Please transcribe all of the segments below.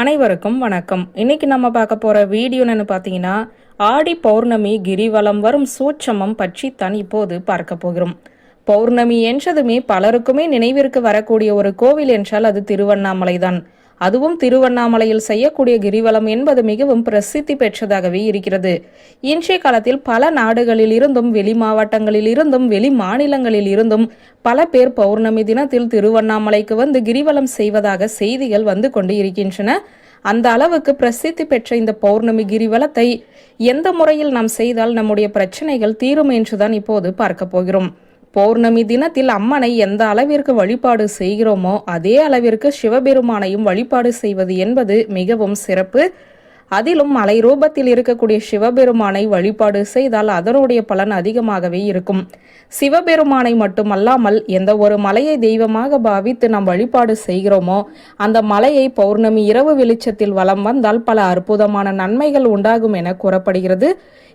அனைவருக்கும் வணக்கம். இன்னைக்கு நம்ம பார்க்க போற வீடியோன்னு பார்த்தீங்கன்னா ஆடி பௌர்ணமி கிரிவலம் வரும் சூட்சமம் பற்றி தான் இப்போது பார்க்க போகிறோம். பௌர்ணமி என்றதுமே பலருக்குமே நினைவிற்கு வரக்கூடிய ஒரு கோவில் என்றால் அது திருவண்ணாமலை தான் அதுவும் திருவண்ணாமலையில் செய்யக்கூடிய கிரிவலம் என்பது மிகவும் பிரசித்தி பெற்றதாகவே இருக்கிறது. இன்றைய காலத்தில் பல நாடுகளில் இருந்தும் வெளி மாவட்டங்களில் இருந்தும் வெளி மாநிலங்களில் இருந்தும் பல பேர் பௌர்ணமி தினத்தில் திருவண்ணாமலைக்கு வந்து கிரிவலம் செய்வதாக செய்திகள் வந்து கொண்டு இருக்கின்றன. அந்த அளவுக்கு பிரசித்தி பெற்ற இந்த பௌர்ணமி கிரிவலத்தை எந்த முறையில் நாம் செய்தால் நம்முடைய பிரச்சனைகள் தீரும் என்றுதான் இப்போது பார்க்க போகிறோம். பௌர்ணமி தினத்தில் அம்மனை எந்த அளவிற்கு வழிபாடு செய்கிறோமோ அதே அளவிற்கு சிவபெருமானையும் வழிபாடு செய்வது என்பது மிகவும் சிறப்பு. அதிலும் மலை ரூபத்தில் இருக்கக்கூடிய சிவபெருமானை வழிபாடு செய்தால் அதனுடைய பலன் அதிகமாகவே இருக்கும். சிவபெருமானை மட்டுமல்லாமல் எந்த ஒரு மலையை தெய்வமாக பாவித்து நாம் வழிபாடு செய்கிறோமோ அந்த மலையை பௌர்ணமி இரவு வெளிச்சத்தில் வலம் வந்தால் பல அற்புதமான நன்மைகள் உண்டாகும் என கூறப்படுகிறது.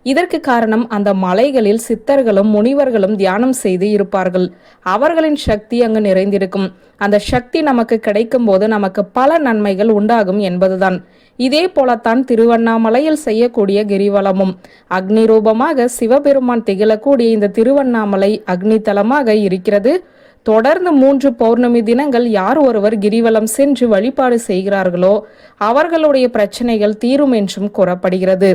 இதற்கு காரணம் அந்த மலைகளில் சித்தர்களும் முனிவர்களும் தியானம் செய்து இருப்பார்கள். அவர்களின் சக்தி அங்கு நிறைந்திருக்கும். அந்த சக்தி நமக்கு கிடைக்கும் போது நமக்கு பல நன்மைகள் உண்டாகும் என்பதுதான். இதே போலத்தான் திருவண்ணாமலையில் செய்யக்கூடிய கிரிவலமும். அக்னி ரூபமாக சிவபெருமான் திகழக்கூடிய இந்த திருவண்ணாமலை அக்னி தலமாக இருக்கிறது. தொடர்ந்து மூன்று பௌர்ணமி தினங்கள் யார் ஒருவர் கிரிவலம் சென்று வழிபாடு செய்கிறார்களோ அவர்களுடைய பிரச்சனைகள் தீரும் என்றும் கூறப்படுகிறது.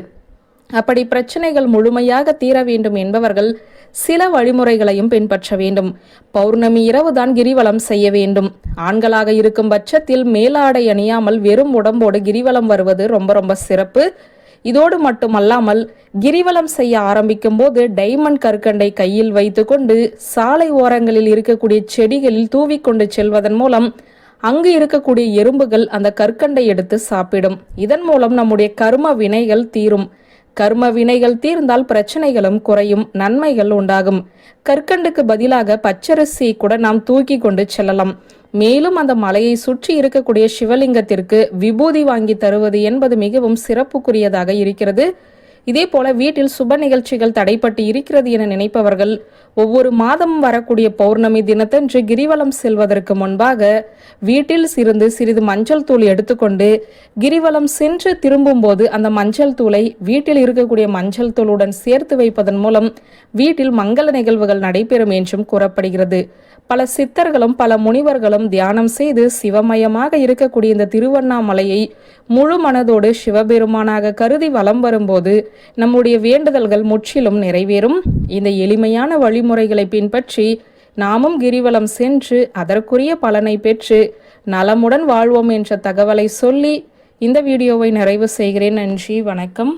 அப்படி பிரச்சனைகள் முழுமையாக தீர வேண்டும் என்பவர்கள் சில வழிமுறைகளையும் பின்பற்ற வேண்டும். பௌர்ணமி இரவுதான் கிரிவலம் செய்ய வேண்டும். ஆண்களாக இருக்கும் பட்சத்தில் மேலாடை அணியாமல் வெறும் உடம்போடு கிரிவலம் வருவது ரொம்ப ரொம்ப சிறப்பு. இதோடு மட்டுமல்லாமல் கிரிவலம் செய்ய ஆரம்பிக்கும் போது டைமண்ட் கற்கண்டை கையில் வைத்துக்கொண்டு சாலை ஓரங்களில் இருக்கக்கூடிய செடிகளில் தூவிக்கொண்டு செல்வதன் மூலம் அங்கு இருக்கக்கூடிய எறும்புகள் அந்த கற்கண்டை எடுத்து சாப்பிடும். இதன் மூலம் நம்முடைய கர்ம வினைகள் தீரும். கர்ம வினைகள் தீர்ந்தால் பிரச்சனைகளும் குறையும் நன்மைகள் உண்டாகும். கற்கண்டுக்கு பதிலாக பச்சரிசி கூட நாம் தூக்கி கொண்டு செல்லலாம். மேலும் அந்த மலையை சுற்றி இருக்கக்கூடிய சிவலிங்கத்திற்கு விபூதி வாங்கி தருவது என்பது மிகவும் சிறப்புக்குரியதாக இருக்கிறது. இதேபோல வீட்டில் சுப நிகழ்ச்சிகள் தடைப்பட்டு இருக்கிறது என நினைப்பவர்கள் ஒவ்வொரு மாதம் வரக்கூடிய பௌர்ணமி தினத்தன்று கிரிவலம் செல்வதற்கு முன்பாக வீட்டில் சிறந்து சிறிது மஞ்சள் தூள் எடுத்துக்கொண்டு கிரிவலம் சென்று திரும்பும்போது அந்த மஞ்சள் தூளை வீட்டில் இருக்கக்கூடிய மஞ்சள் தூளுடன் சேர்த்து வைப்பதன் மூலம் வீட்டில் மங்கள நிகழ்வுகள் நடைபெறும் என்றும் கூறப்படுகிறது. பல சித்தர்களும் பல முனிவர்களும் தியானம் செய்து சிவமயமாக இருக்கக்கூடிய இந்த திருவண்ணாமலையை முழு மனதோடு சிவபெருமானாக கருதி வலம் வரும்போது நம்முடைய வேண்டுதல்கள் முற்றிலும் நிறைவேறும். இந்த எளிமையான வழிமுறைகளை பின்பற்றி நாமும் கிரிவலம் சென்று அதற்குரிய பலனை பெற்று நலமுடன் வாழ்வோம் என்ற தகவலை சொல்லி இந்த வீடியோவை நிறைவு செய்கிறேன். நன்றி வணக்கம்.